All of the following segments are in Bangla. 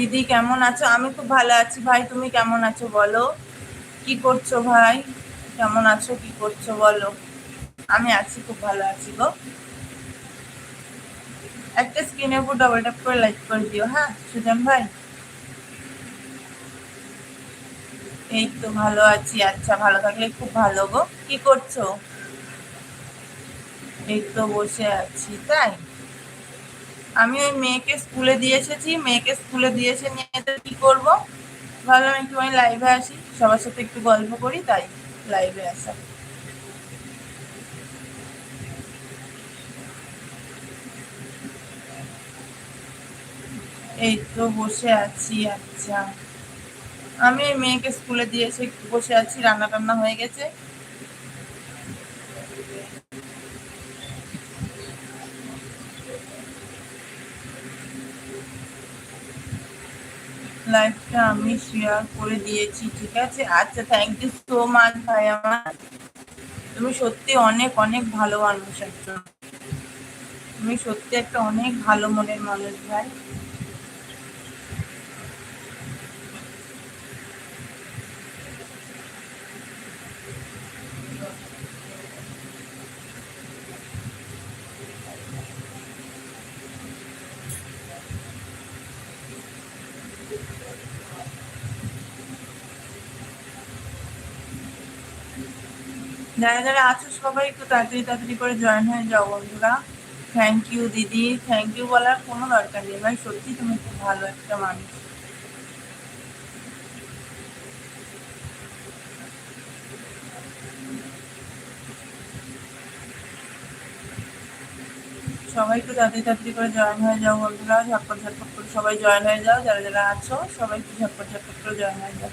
দিদি কেমন আছো? আমি খুব ভালো আছি। ভাই, তুমি কেমন আছো বলো? কি করছ ভাই? কেমন আছো? কি করছ বলো? আমি আছি, খুব ভালো আছি গো। একটা স্ক্রিনের উপর ডবল ট্যাপ করে লাইক করে দিও হ্যাঁ সুজন ভাই? এই তো ভালো আছি। আচ্ছা ভালো থাকলে খুব ভালো গো। কি করছ? এই তো বসে আছি, তাই? আমি ওই মেয়েকে স্কুলে দিয়ে এসেছি, মেয়েকে স্কুলে দিয়ে এসে নিয়ে কি করব? ভাবলাম একটু আমি লাইভে আসি, সবার সাথে একটু গল্প করি, তাই লাইভে আসা। এই তো বসে আছি আচ্ছা। আমি মেয়েকে স্কুলে দিয়ে এসে একটু বসে আছি, রান্না টান্না হয়ে গেছে। লাইভটা আমি শেয়ার করে দিয়েছি, ঠিক আছে? আচ্ছা থ্যাংক ইউ সো মাচ ভাই আমার। তুমি সত্যি অনেক অনেক ভালো মানুষ একজন। তুমি সত্যি একটা অনেক ভালো মনের মানুষ, ভাই। যারা যারা আছো সবাই একটু তাড়াতাড়ি তাড়াতাড়ি করে জয়েন হয়ে যাও বন্ধুরা। থ্যাংক ইউ দিদি। থ্যাংক ইউ বলার কোনো দরকার নেই। ভাই, সত্যি তুমি খুব ভালো একটা মানুষ। সবাই একটু তাড়াতাড়ি তাড়াতাড়ি করে জয়েন হয়ে যাও বন্ধুরা। ঝটপট ঝটপট করে সবাই জয়েন হয়ে যাও। যারা যারা আছো, সবাই একটু ঝটপট ঝটপট করে জয়েন হয়ে যাও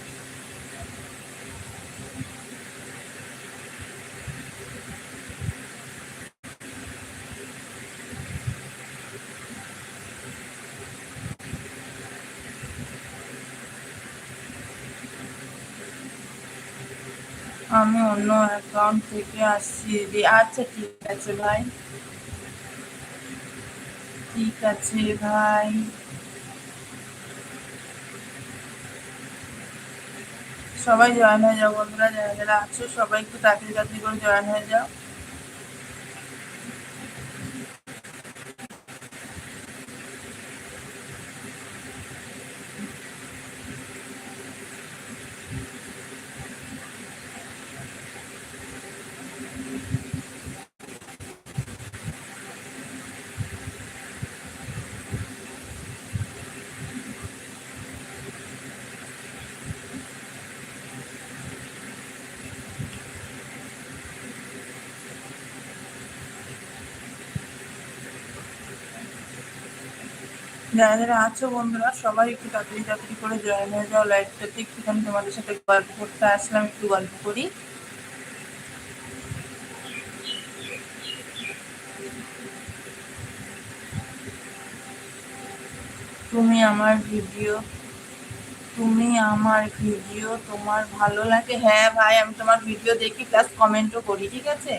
আমি অন্য অ্যাকাউন্ট থেকে আসছি। দিদি আচ্ছা ঠিক আছে ভাই। ঠিক আছে ভাই। সবাই জয়েন হয়ে যাও বন্ধুরা, যারা যারা আছো, সবাই একটু তাড়াতাড়ি তাড়াতাড়ি করে জয়েন হয়ে যাও। যারা যারা আছো বন্ধুরা, সবাই একটু তাড়াতাড়ি তাড়াতাড়ি করে জয়েন হয়ে যাও লাইভটাতে একটুখানি তোমাদের সাথে গল্প করতে আসলাম, একটু গল্প করি। তুমি আমার ভিডিও তুমি আমার ভিডিও তোমার ভালো লাগে? হ্যাঁ ভাই, আমি তোমার ভিডিও দেখি প্লাস কমেন্টও করি, ঠিক আছে?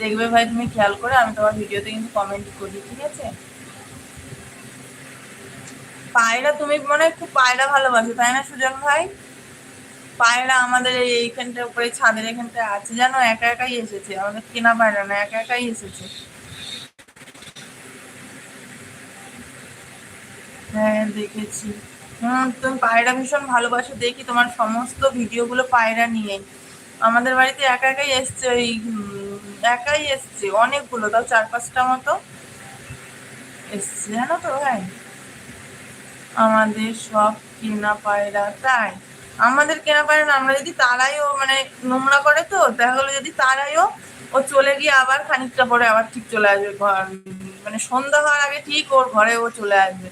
দেখবে ভাই, তুমি খেয়াল করে আমি তোমার ভিডিওতে কিন্তু কমেন্ট করি, ঠিক আছে? পায়রা তুমি মনে হয় খুব পায়রা ভালোবাসো, তাই না সুজন ভাই? পায়রা আমাদের এই এইখানটার উপরে ছাদের এখানটায় আছে। জানো, একা একাই এসেছে। আমাদের কেনা পায়রা না, একা একাই এসেছে। হ্যাঁ দেখেছি। হম, তুমি পায়রা ভীষণ ভালোবাসো। দেখি তোমার সমস্ত ভিডিওগুলো পায়রা নিয়ে। আমাদের বাড়িতে একা একাই এসছে ওই একাই এসছে। অনেকগুলো, তাও চার পাঁচটা মতো এসছে। জানো তো হ্যাঁ আমাদের সব কেনা পায়রা তাই। আমাদের কেনা পায়রা না, আমরা যদি তারাইও মানে নোংরা করে তো দেখা গেলো যদি তারাইও, ও চলে গিয়ে আবার খানিকটা পরে আবার ঠিক চলে আসবে ঘর। মানে সন্ধ্যা হওয়ার আগে ঠিক ওর ঘরে ও চলে আসবে।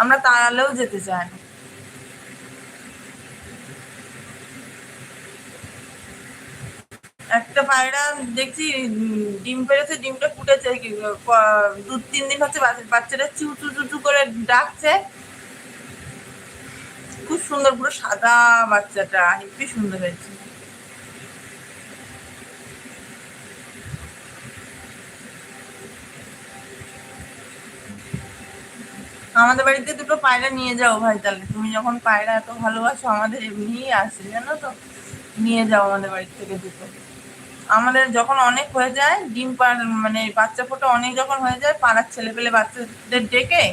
আমরা তাড়ালেও যেতে চাই না। একটা পায়রা দেখছি, ডিম পেরেছে, ডিমটা ফুটেছে দু তিন দিন হচ্ছে বাচ্চাটা চু চু চু করে ডাকছে। খুব সুন্দর পুরো সাদা বাচ্চাটা, হেবি সুন্দর হয়েছে। আমাদের বাড়িতে দুটো পায়রা নিয়ে যাও ভাই তাহলে। তুমি যখন পায়রা এত ভালোবাসো, আমাদের এমনিই আসে, জানো তো? নিয়ে যাও আমাদের বাড়ি থেকে দুটো। আমাদের যখন অনেক হয়ে যায়, ডিম পার মানে বাচ্চা ফোটা অনেক যখন হয়ে যায়, পাড়ার ছেলে পেলে বাচ্চাদের ডেকে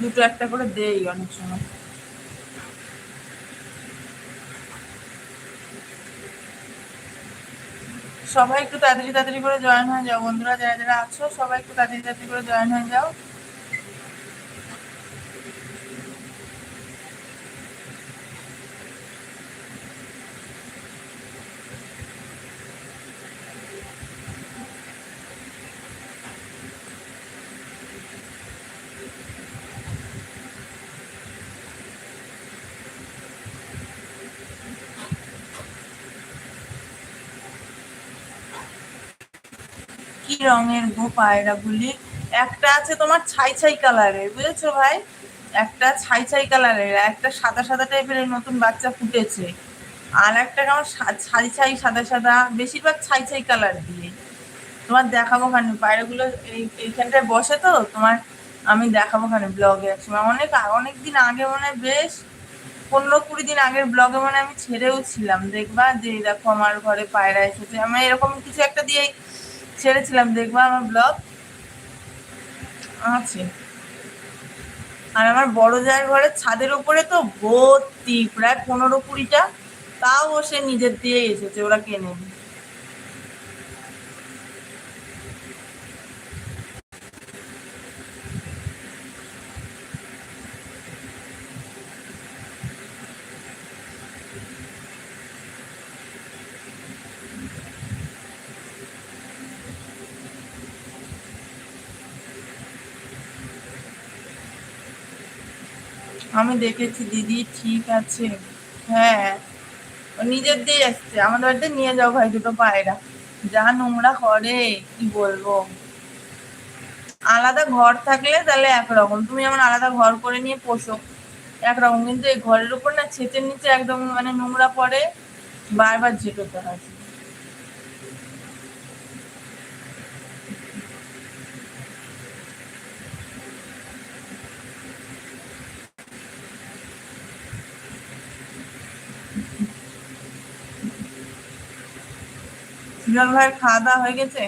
দুটো একটা করে দেই অনেক সময়। সবাই একটু তাড়াতাড়ি তাড়াতাড়ি করে জয়েন হয়ে যাও। বন্ধুরা, যারা যারা আছো, সবাই একটু তাড়াতাড়ি তাড়াতাড়ি করে জয়েন হয়ে যাও। রঙের গো পায়রাগুলি। একটা আছে তোমার ছাই ছাই কালারের, বুঝেছ ভাই? একটা ছাই ছাই কালারের, একটা সাদা সাদা টাইপের নতুন বাচ্চা ফুটেছে। আর একটা কেমন ছাই ছাই সাদা সাদা, বেশিরভাগ ছাই ছাই কালার দিয়ে। তোমার দেখাবো খানে, পায়রাগুলো এই, এইখানটায় বসে তো, তোমার আমি দেখাবো খানে ব্লগে একসময়। অনেক অনেক দিন আগে মনে হয়, বেশ পনেরো কুড়ি দিন আগের ব্লগে মানে আমি ছেড়েও ছিলাম। দেখবা যে দেখো আমার ঘরে পায়রা এসেছে। আমি এরকম কিছু একটা দিয়েই ছেড়েছিলাম দেখবা আমার ব্লগ আছে। আর আমার বড় জায়ের ঘরের ছাদের ওপরে তো ভর্তি, প্রায় পনেরো কুড়িটা। তাও সে নিজের দিয়ে এসেছে, ওরা কেনে আমি দেখেছি, দিদি ঠিক আছে। হ্যাঁ নিজের দিয়ে এসছে। আমাদের বাড়িতে নিয়ে যাও ভাই দুটো পায়রা। যা নোংরা করে, কি বলব? আলাদা ঘর থাকলে তাহলে একরকম। তুমি যেমন আলাদা ঘর করে নিয়ে পোষো, একরকম। কিন্তু এই ঘরের উপর না, ছেচের নিচে একদম মানে নোংরা পড়ে, বারবার ঝেঁটোতে হয়। সুজন ভাইয়ের খাওয়া দাওয়া হয়ে গেছে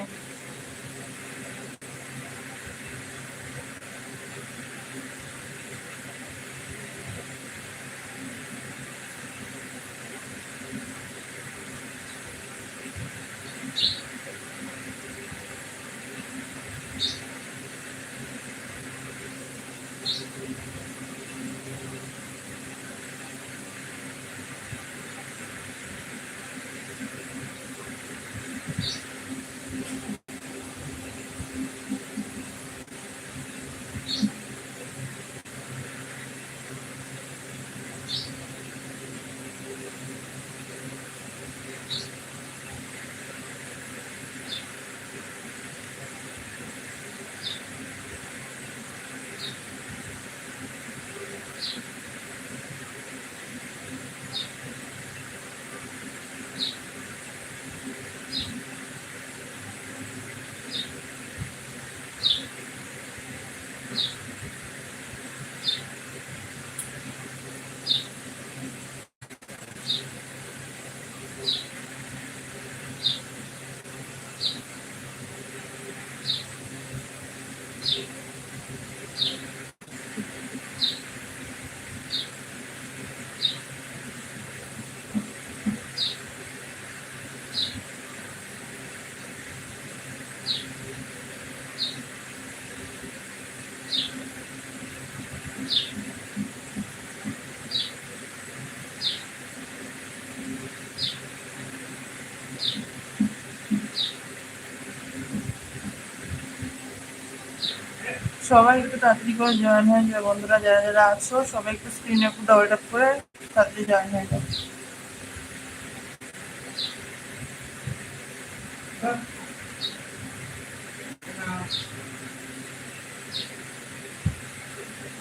সবাই একটু তাড়াতাড়ি করে জয়েন হয়ে যাবে। বন্ধুরা যারা যারা আছো, সবাই একটু স্ক্রিনে একটু ডাবল ট্যাপ করে তাড়াতাড়ি জয়েন হয়ে যাবে।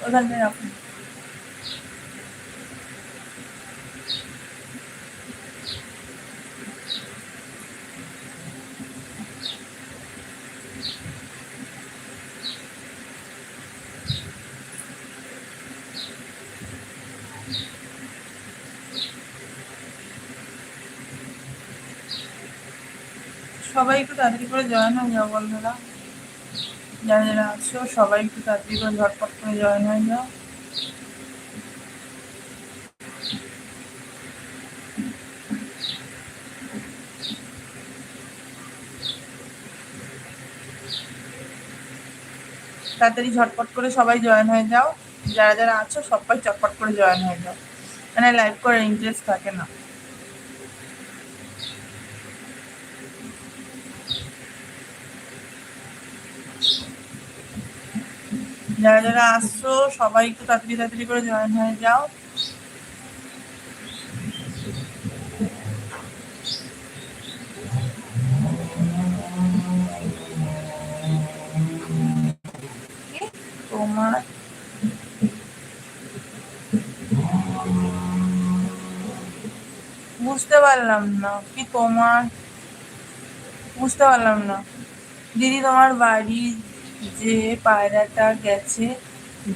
ওখানে রাখুন সবাই একটু তাড়াতাড়ি করে জয়েন হয়ে যাও বন্ধুরা। যারা যারা আছো, সবাই একটু তাড়াতাড়ি করে ঝটপট করে জয়েন হয়ে যাও। তাড়াতাড়ি ঝটপট করে সবাই জয়েন হয়ে যাও। যারা যারা আছো, সবাই চটপট করে জয়েন হয়ে যাও। মানে লাইভ করে ইন্টারেস্ট থাকে না। যারা যারা আসছো, সবাই একটু তাড়াতাড়ি তাড়াতাড়ি করে জয়েন হয়ে যাও। তোমার বুঝতে পারলাম না কি তোমার, বুঝতে পারলাম না। দিদি, তোমার বাড়ি যে পায়রাটা গেছে,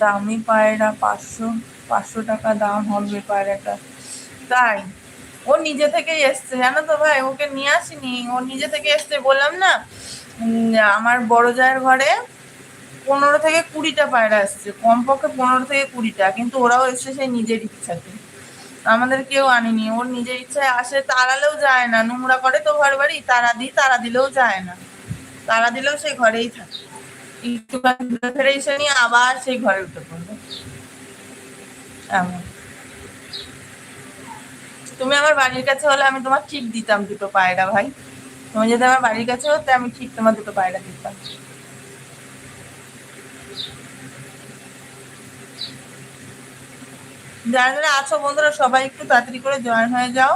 দামি পায়রা, পাঁচশো পাঁচশো টাকা দাম হবে পায়রাটা। তাই, ও নিজে থেকেই এসছে, জানো তো ভাই? ওকে নিয়ে আসিনি, ও নিজে থেকে এসছে। বললাম না আমার বড় জায়ের ঘরে পনেরো থেকে কুড়িটা পায়রা আসছে কমপক্ষে পনেরো থেকে কুড়িটা, কিন্তু ওরাও এসছে সেই নিজের ইচ্ছাতে। আমাদের কেউ আনেনি, ওর নিজের ইচ্ছায় আসে, তাড়ালেও যায় না, নোংরা করে তো ঘর বাড়ি তারা দিই তারা দিলেও যায় না। তারা দিলেও সেই ঘরেই থাকে। এসে নিয়ে আবার সেই ঘরে উঠে পড়বে তুমি আমার বাড়ির কাছে হলে আমি তোমার ঠিক দিতাম দুটো পায়রা ভাই। তুমি যদি আমার বাড়ির কাছে হতে, আমি ঠিক তোমার দুটো পায়রা দিতাম। যারা যারা আছো বন্ধুরা, সবাই একটু তাড়াতাড়ি করে জয়েন হয়ে যাও।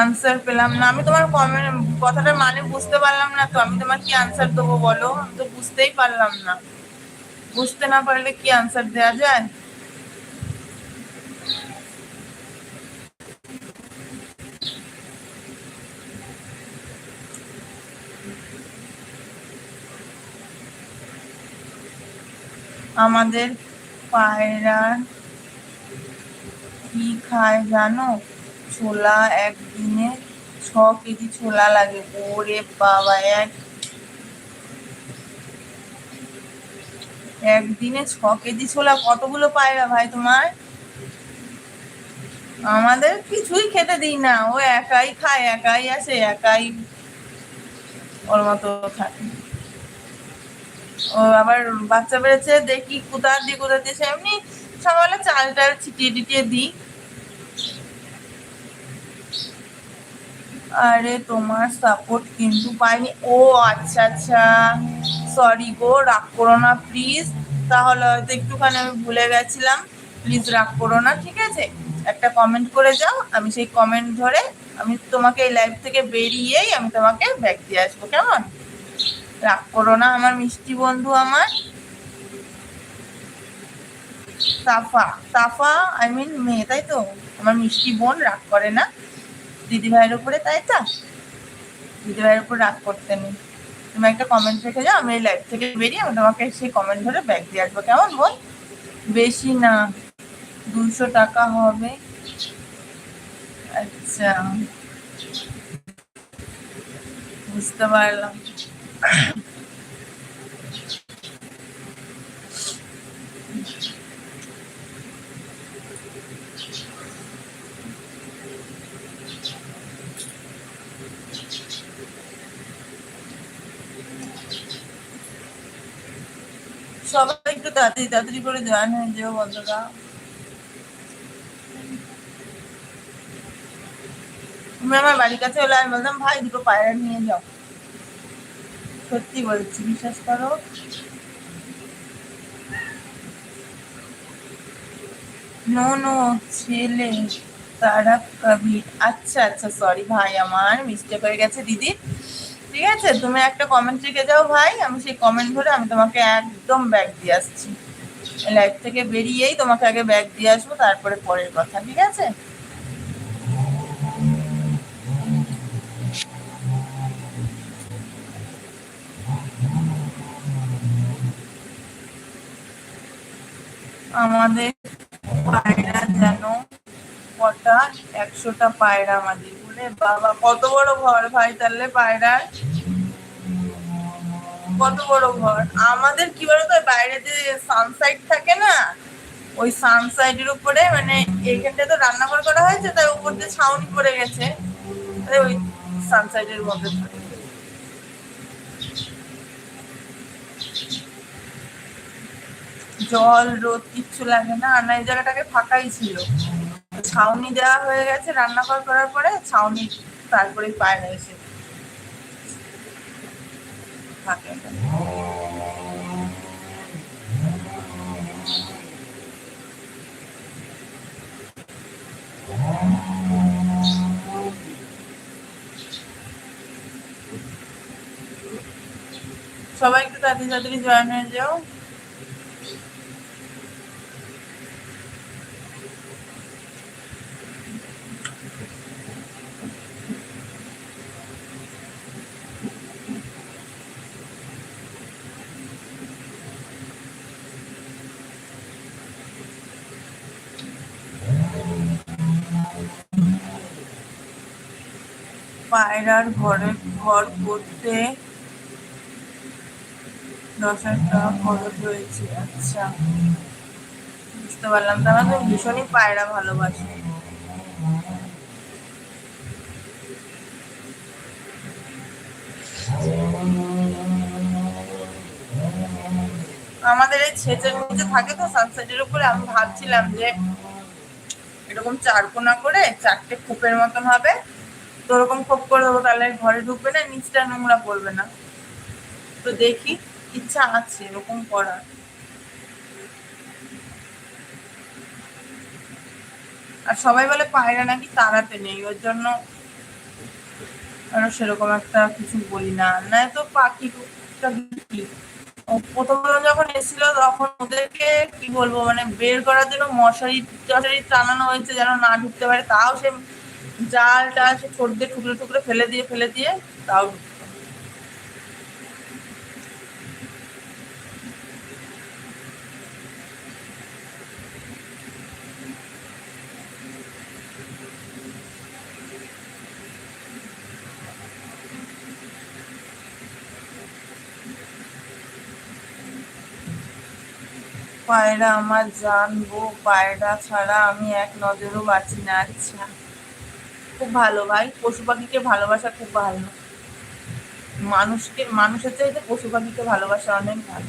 আনসার পেলাম না। আমি তোমার কমেন্ট কথাটার মানে বুঝতে পারলাম না তো। আমি তোমার কি আনসার দেবো বলো? আমি তো বুঝতেই পারলাম না। বুঝতে না পারলে কি আনসার দেওয়া যায়? আমাদের পায়রা কি খায় জানো? ছোলা একদিনে ছ কেজি ছোলা লাগে। ওরে বাবা, এক একদিনে ছ কেজি ছোলা, কতগুলো পায়রা ভাই তোমার? আমাদের কিছুই খেতে দিই না, ও একাই খায়, একাই আসে, একাই ওর মতো থাকে। ও আবার বাচ্চা বেড়েছে, দেখি কোথার দিয়ে কোথা দিয়ে এমনি সকালে চাল টাল ছিটিয়ে টিটিয়ে দিই। আরে তোমার সাপোর্ট কিন্তু পাইনি। ও আচ্ছা আচ্ছা। সরি গো, রাগ করো না প্লিজ তাহলে হয়তো একটুখানি আমি ভুলে গেছিলাম। প্লিজ রাগ করো না, ঠিক আছে? একটা কমেন্ট করে যাও, আমি সেই কমেন্ট ধরে আমি তোমাকে এই লাইভ থেকে বেরিয়েই আমি তোমাকে ব্যাগ দিয়ে আসব, কেমন? রাগ করো না, আমার মিষ্টি বন্ধু আমার। সাফা সাফা আই মিন মেয়ে, তাই তো? আমার মিষ্টি বোন, রাগ করে না। দিদি ভাইয়ের উপরে, তাই চাস দিদি ভাইয়ের উপর রাগ করতে নেই। তুমি একটা কমেন্ট রেখে যাও, আমি এই লাইভ থেকে বেরিয়ে আমি তোমাকে সেই কমেন্ট ধরে ব্যাগ দিয়ে আসব। কেমন বল? বেশি না, দুশো টাকা হবে। আচ্ছা। বুঝতে পারলাম সবাই একটু তাড়াতাড়ি তাড়াতাড়ি করে জয়েন হয়ে যেও বন্ধুরা। তুমি আমার বাড়ির কাছে হলে আমি বলতাম ভাই, দুটো পায়রা নিয়ে যাও। সত্যি বলছি, বিশ্বাস করো। নো নো, ছেলে, তারা আচ্ছা আচ্ছা সরি ভাই, আমার মিস্টেক হয়ে গেছে, দিদি। ঠিক আছে, তুমি একটা কমেন্ট রেখে যাও, ভাই। আমি সেই কমেন্ট ধরে আমি তোমাকে একদম ব্যাগ দিয়ে আসছি। লাইফ থেকে বেরিয়েই তোমাকে আগে ব্যাগ দিয়ে আসব, তারপরে পরের কথা, ঠিক আছে? আমাদের পায়রা যেন কটা? একশোটা পায়রা আমাদের, বলে বাবা, কত বড় ঘর ভাই তাহলে পায়রার? কত বড় ঘর। আমাদের কি বলতো বাইরে যে সানসাইড থাকে না, ওই সানসাইডের উপরে মানে এইখানটা তো রান্নাঘর করা হয়েছে, তার উপর দিয়ে ছাউনি পড়ে গেছে। তাই ওই সানসাইডের মধ্যে জল, রোদ কিচ্ছু লাগে না, আর না, এই জায়গাটাকে ফাঁকাই ছিল। ছাউনি দেওয়া হয়ে গেছে রান্নাঘর করার পরে, ছাউনি তারপরে পায়রা এসে সবাই একটু তাড়াতাড়ি তাড়াতাড়ি জয়েন হয়ে যাও। পায়রার ঘরে ঘর করতে দশ হাজার টাকা খরচ আচ্ছা বুঝতে পারলাম। তাহলে তো ভীষণই পায়রা ভালোবাসে। আমাদের এই ছেচের নিচে থাকে তো সানসেটের উপরে, আমি ভাবছিলাম যে এরকম চারকোনা করে চারটে খোপের মতন হবে। ওরকম খোপ করে দেবো, তাহলে ঘরে ঢুকবে না, নিচটা নোংরা পড়বে না। তো দেখি, ইচ্ছা আছে এরকম করার। আর সবাই বলে পায়রা নাকি তাড়াতে নেই, ওর জন্য সেরকম একটা কিছু বলি না। না তো পাখি প্রথম যখন এসেছিল, তখন ওদেরকে কি বলব মানে বের করার জন্য মশারি টশারি টানানো হয়েছে যেন না ঢুকতে পারে, তাও সে জাল টাল সে ছোট দিয়ে টুকরো টুকরো ফেলে দিয়ে ফেলে দিয়ে তাও পায়রা আমার জানব, পায়রা ছাড়া আমি এক নজরও বাঁচি না আচ্ছা। খুব ভালো ভাই। পশু পাখিকে ভালোবাসা খুব ভালো। মানুষকে মানুষের চাইতে পশু পাখিকে ভালোবাসা অনেক ভালো।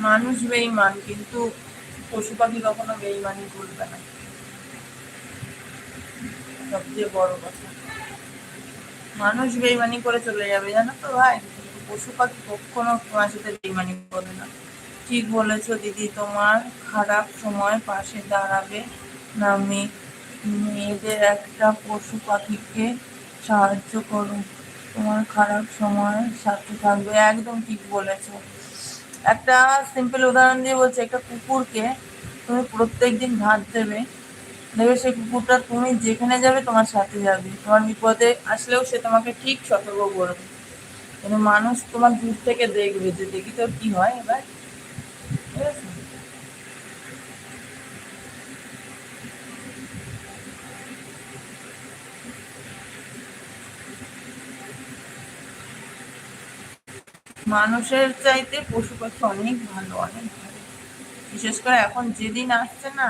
মানুষ বেইমান কিন্তু পশু পাখি কখনো বেইমানি করবে না। সবচেয়ে বড় কথা। মানুষ বেইমানি করে চলে যাবে, জানো তো ভাই? পশু পাখি কখনো তোমার সাথে বেইমানি করে না। ঠিক বলেছ দিদি, তোমার খারাপ সময় পাশে দাঁড়াবে না। মেয়ে মেয়েদের একটা পশু পাখিকে সাহায্য করো তোমার খারাপ সময় সাথে থাকবে। একদম ঠিক বলেছ। একটা সিম্পল উদাহরণ দিয়ে বলছি, একটা কুকুরকে তুমি প্রত্যেক দিন ভাত দেবে দেখবে সেই কুকুরটা তুমি যেখানে যাবে তোমার সাথে যাবে। তোমার বিপদে আসলেও সে তোমাকে ঠিক সতর্ক করবে। কিন্তু মানুষ তোমার দূর থেকে দেখবে যে দেখি তোর কি হয়, এবার ঠিক আছে। মানুষের চাইতে পশু পাখি অনেক ভালো অনেক ভালো। বিশেষ করে এখন যেদিন আসছে না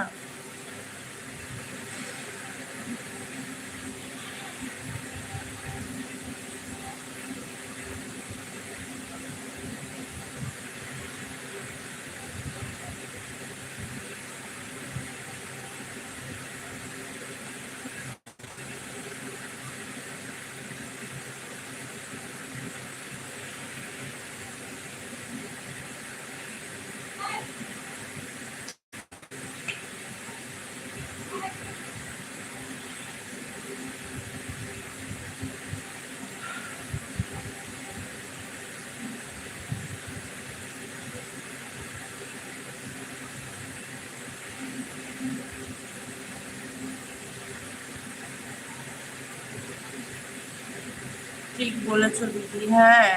বলেছ দিদি হ্যাঁ।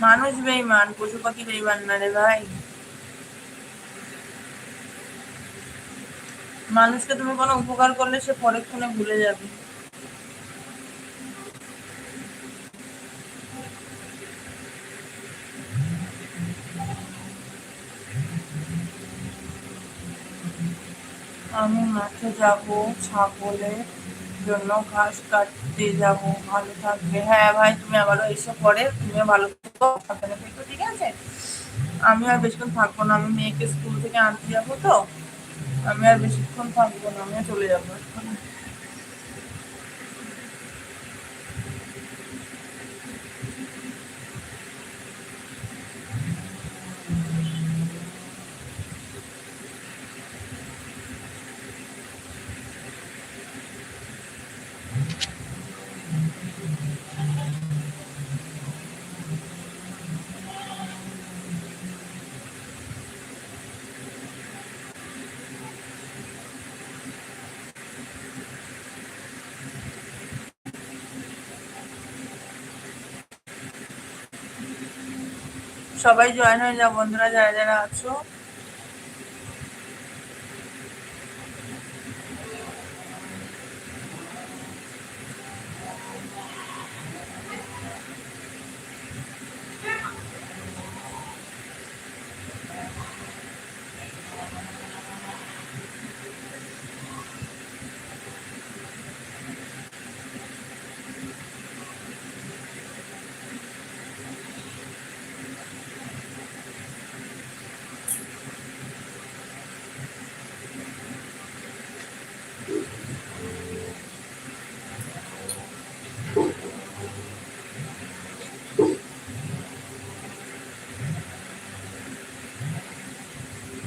মানুষ বেইমান পশু পাখি বেইমান না রে ভাই। মানুষকে তুমি কোনো উপকার করলে সে পরেক্ষণে ভুলে যাবে। আমি মাঠে যাব ছাগলের জন্য ঘাস কাটতে যাব, ভালো থাকবে। হ্যাঁ ভাই, তুমি আবারও এসে পরে তুমি ভালো থেকো, সাবধানে থেকো, ঠিক আছে? আমি আর বেশিক্ষণ থাকব না, আমি মেয়েকে স্কুল থেকে আনতে যাব তো। আমি আর বেশিক্ষণ থাকব না, আমিও চলে যাব। সবাই জয়েন হয়ে যাও বন্ধুরা যারা যারা আছো।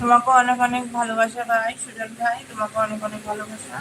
তোমাকে অনেক অনেক ভালোবাসা ভাই সুজন ভাই তোমাকে অনেক অনেক ভালোবাসা।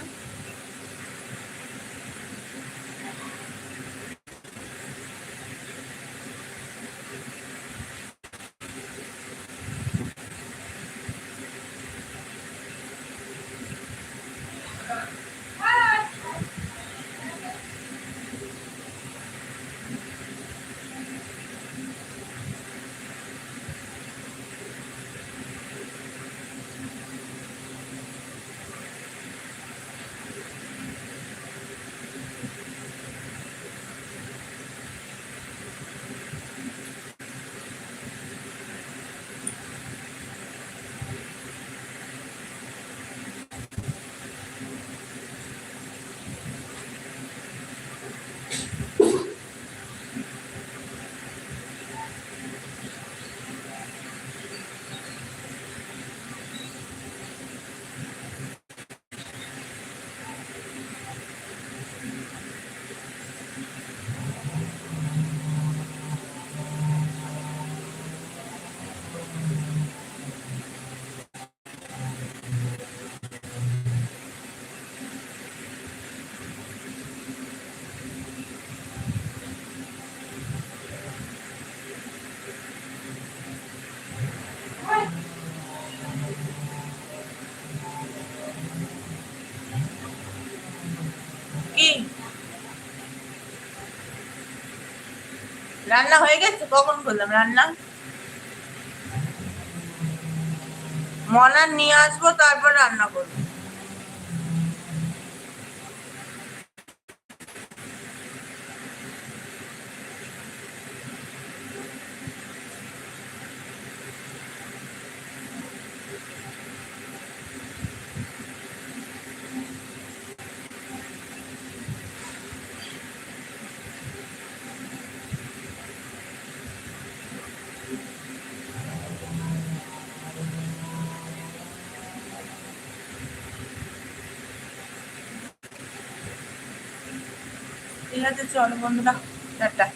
রান্না হয়ে গেছে কখন করলাম রান্না? মনার নিয়ে আসব তারপর রান্না করব ঠিক আছে চলো বন্ধুরা টাটা।